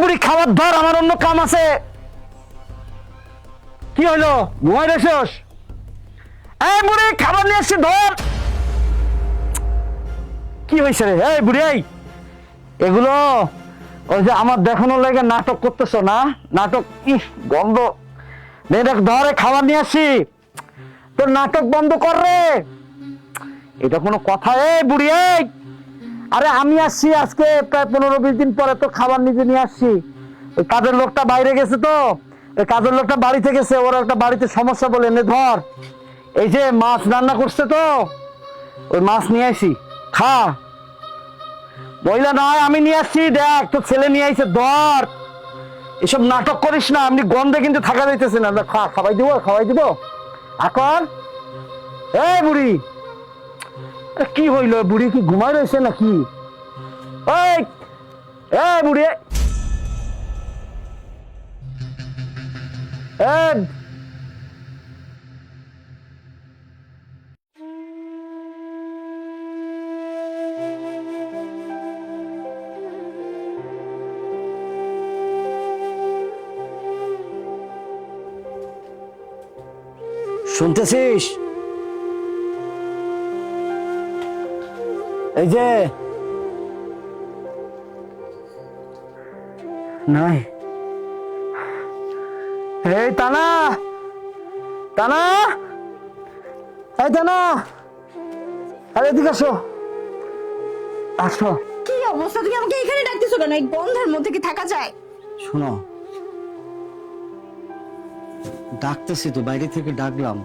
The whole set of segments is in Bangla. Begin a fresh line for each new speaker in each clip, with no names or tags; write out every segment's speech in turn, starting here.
বুড়ি খাবার ধর, আমার অন্য কাম আছে। কি হলো? ঘুমাই রেছিস এই বুড়ি, খাবার নিয়ে আসছি ধর। কি হয়েছে রে? এই বুড়ি, এই। এগুলো, ওই যে আমার দেখানোর লাগে নাটক করতেছো না? নাটক, ইস, গন্ধ। দেখ, ধরে খাবার নিয়ে আসছি তোর নাটক বন্ধ কর রে। এটা কোনো কথা, এই বুড়ি, এই। আরে আমি আসছি আজকে প্রায় পনেরো বিশ দিন পরে তো খাবার নিজে নিয়ে আসছি। ওই কাজের লোকটা বাইরে গেছে তো। ওই কাজের লোকটা বাড়িতে গেছে, ওর একটা বাড়িতে সমস্যা বলে এনে ধর। এই যে মাছ রান্না করছে তো, ওই মাছ নিয়ে আসি, খা। বইলা নয় আমি নিয়ে আসছি, দেখ, তোর ছেলে নিয়ে আসছে ধর। এসব নাটক করিস না, এমনি গন্ধে কিন্তু থাকা যাইতেছে না। খা, খাওয়াই দিব খাওয়াই দিব। এখন এই বুড়ি কি হইল? বুড়ি কি ঘুমাই রয়েছে নাকি? ওই এই বুড়ি। এই। শুনতেছিস? এই যে। নাই। এই তানা। তানা। এই তানা। আরে এদিকে আসো। আসো।
কি অবস্থা? তুমি আমাকে এখানে ডাকতেছো কেন? এই গন্ধের মধ্যে কি থাকা যায়?
শোনো। ডাকতেছি তো বাইরে থেকে ডাকলাম।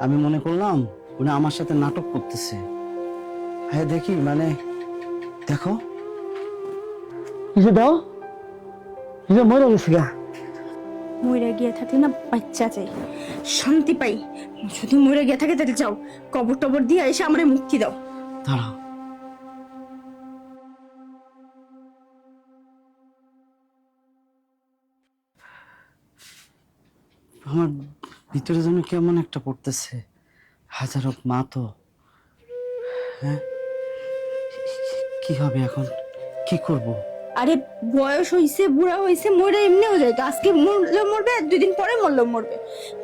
আমি মনে করলাম উনি আমার সাথে নাটক করতেছে। হ্যাঁ দেখি মানে দেখো। কিছু দাও কিছু মরে গেছে গা।
মরে গিয়ে থাকলে না বাচ্চা চাই। শান্তি পাই। যদি মরে গিয়ে থাকে তাহলে যাও। কবর টবর দিয়ে এসে আমারে মুক্তি দাও।
দাঁড়াও। আমার ভিতরে যেন কেমন একটা পড়তেছে। হাজারো মা তো। হ্যাঁ? কি হবে এখন? কি করব?
আরে বয়স হইছে বুড়া হইছে মরে এমনিও যায় আজকে মরলেও মরবে আর দুই দিন পরে মরলেও মরবে।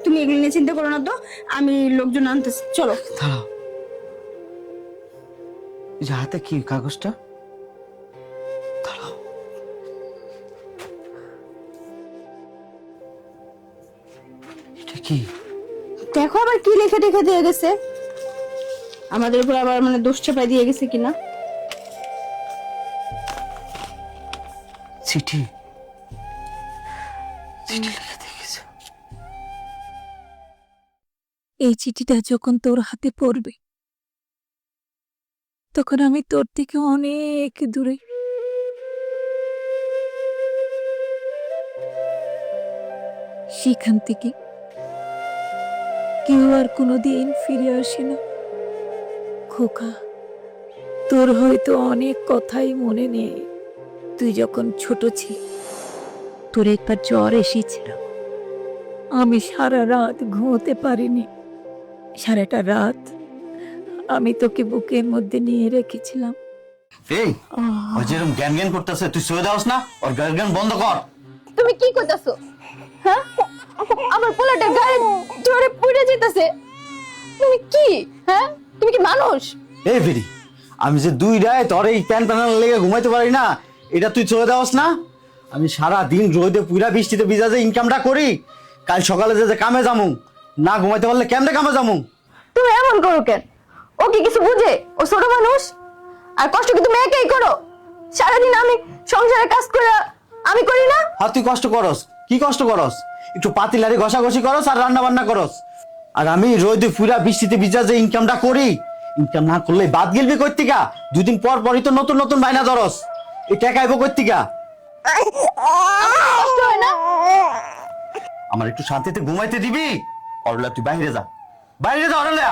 তুমি এগুলো নিয়ে চিন্তা করো না তো আমি লোকজন আনতেছি। চলো।
দাঁড়াও। এই যে হাতে কি কাগজটা? দাঁড়াও। এটা কি?
দেখো আবার কি লেখা টেখা দিয়ে গেছে। আমাদের উপর আবার মানে দোষ চাপাই দিয়ে গেছে কিনা?
চিঠি।
এই চিঠিটা যখন তোর হাতে পড়বে, তখন আমি তোর থেকে অনেক দূরে। সেখান থেকে কেউ আর কোনোদিন ফিরে আসে না। খোকা, তোর হয়তো অনেক কথাই মনে নেই। তুই যখন ছোট ছিলি তোর একবার জ্বর এসেছিল। আমি সারা রাত ঘুমোতে পারিনি। সারাটা রাত আমি তোকে বুকের মধ্যে নিয়ে রেখেছিলাম।
এই ও যেরকম জ্ঞান জ্ঞান করতেছে তুই সয়ে দাওস না ওর জ্ঞান জ্ঞান বন্ধ কর।
তুমি কি করতেছো? হ্যাঁ? আমার পোলাটা গায়ে জোরে পড়ে যেতেছে। তুমি কি? হ্যাঁ? তুমি কি মানুষ?
এই ফিরি আমি যে দুই রায় তোর এই প্যান প্যানাল লেগে ঘুমাইতে পারি না এটা তুই চলে দেওয়াস না? আমি সারা দিন রোদে পুরা বৃষ্টিতে ভিজা যে ইনকামটা করি কাল সকালে যে যে কামে যামু না ঘুমাইতে পারলে কেমনে কামে যামু?
তুমি এমন করো কেন? ও কি কিছু বুঝে? ও ছোট মানুষ? আর কষ্ট কি তুমি একাই করো? সারাদিন আমি সংসারে কাজ করে আমি করি না?
হ্যাঁ তুই কষ্ট করস। কি কষ্ট করস? একটু পাতিলারি ঘষাঘষি করস আর রান্না বান্না করস। আর আমি রোদে পুরা বৃষ্টিতে ভিজা যে ইনকামটা করি ইনকাম না করলে বাদ গেলবি কর্তিকা দুদিন পর পরই তো নতুন নতুন বাইনা ধরস। এই টাকা আইব কর্তিকা
আমার কষ্ট হয় না?
আমার একটু শান্তিতে ঘুমাইতে দিবি অরলা তুই বাইরে যা। বাইরে যা অরলা